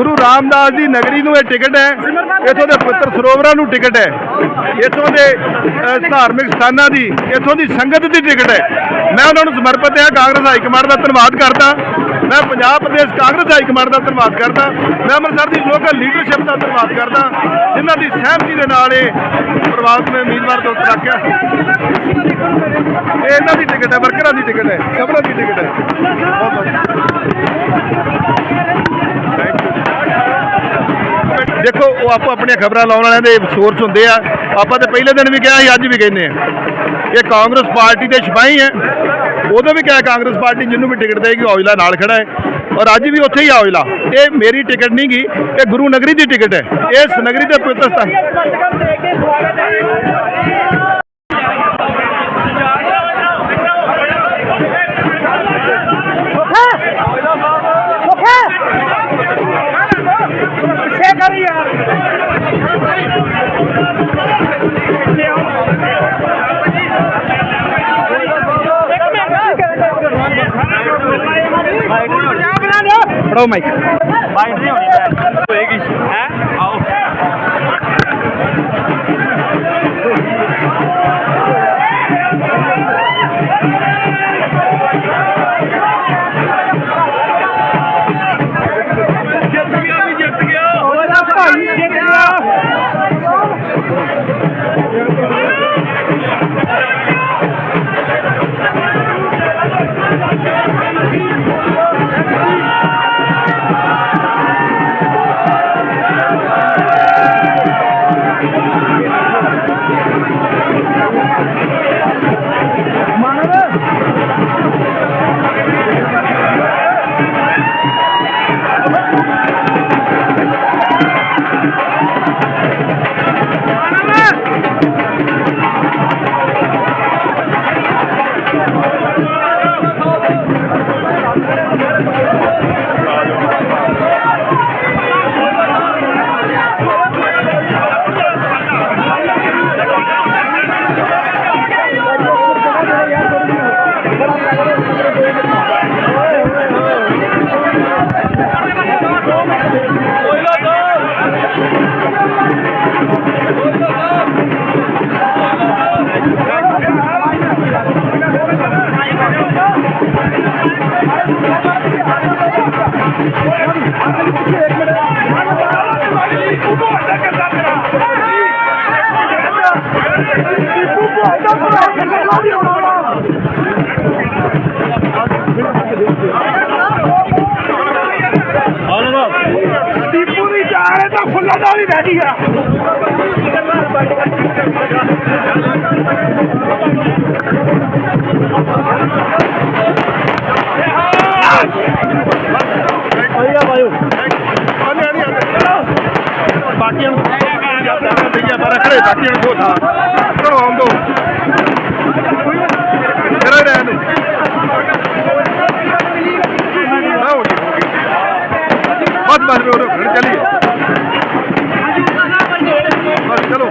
ਗੁਰੂ ਰਾਮਦਾਸ ਦੀ ਨਗਰੀ ਨੂੰ ਇਹ ਟਿਕਟ ਹੈ। ਇੱਥੋਂ ਦੇ ਪਵਿੱਤਰ ਸਰੋਵਰਾਂ ਨੂੰ ਟਿਕਟ ਹੈ। ਇੱਥੋਂ ਦੇ ਧਾਰਮਿਕ ਸਥਾਨਾਂ ਦੀ, ਇੱਥੋਂ ਦੀ ਸੰਗਤ ਦੀ ਟਿਕਟ ਹੈ। ਮੈਂ ਉਹਨਾਂ ਨੂੰ ਸਮਰਪਿਤ ਹਾਂ, ਕਾਂਗਰਸ ਹਾਈ ਕਮਾਂਡ ਦਾ ਧੰਨਵਾਦ ਕਰਦਾ। ਮੈਂ ਪੰਜਾਬ ਪ੍ਰਦੇਸ਼ ਕਾਂਗਰਸ ਹਾਈ ਕਮਾਂਡ ਦਾ ਧੰਨਵਾਦ ਕਰਦਾ। ਮੈਂ ਅੰਮ੍ਰਿਤਸਰ ਦੀ ਲੋਕਲ ਲੀਡਰਸ਼ਿਪ ਦਾ ਧੰਨਵਾਦ ਕਰਦਾ। ਜਿਨ੍ਹਾਂ ਦੀ ਸਹਿਮਤੀ ਦੇ ਨਾਲ ਇਹ ਪ੍ਰਵਾਸ ਨੇ ਉਮੀਦਵਾਰ ਤੋਂ ਰੱਖਿਆ। ਇਹ ਇਹਨਾਂ ਦੀ ਟਿਕਟ ਹੈ, ਵਰਕਰਾਂ ਦੀ ਟਿਕਟ ਹੈ, ਸਭਨਾਂ ਦੀ ਟਿਕਟ ਹੈ। ਬਹੁਤ ਦੇਖੋ, ਉਹ ਆਪੋ ਆਪਣੀਆਂ ਖਬਰਾਂ ਲਾਉਣ ਵਾਲਿਆਂ ਦੇ ਸੋਰਸ ਹੁੰਦੇ ਆ। ਆਪਾਂ ਤਾਂ ਪਹਿਲੇ ਦਿਨ ਵੀ ਕਿਹਾ ਸੀ, ਅੱਜ ਵੀ ਕਹਿੰਦੇ ਆ। ਇਹ ਕਾਂਗਰਸ ਪਾਰਟੀ ਦੇ ਸਿਪਾਹੀ ਹੈ। ਉਦੋਂ ਵੀ ਕਿਹਾ ਕਾਂਗਰਸ ਪਾਰਟੀ ਜਿਹਨੂੰ ਵੀ ਟਿਕਟ ਦੇਗੀ ਔਜਲਾ ਨਾਲ ਖੜਾ ਹੈ। ਔਰ ਅੱਜ ਵੀ ਉੱਥੇ ਹੀ ਆ ਔਜਲਾ। ਇਹ ਮੇਰੀ ਟਿਕਟ ਨਹੀਂ ਗਈ ਇਹ ਗੁਰੂ ਨਗਰੀ ਦੀ ਟਿਕਟ ਹੈ। ਇਸ ਨਗਰੀ ਦੇ ਪਵਿੱਤਰ ਸਥਾਨ ਫੜੋ ਮਾਈਕ ਬਾਈਟ ਨਹੀਂ ਹੋਣੀ ਦੀਪੂ ਦੀ टू जी चारे त खुला दाली बीह takiyin kota kano wando kira da yanu na wuce बहुत बार में उन्होंने चलिए बस चलो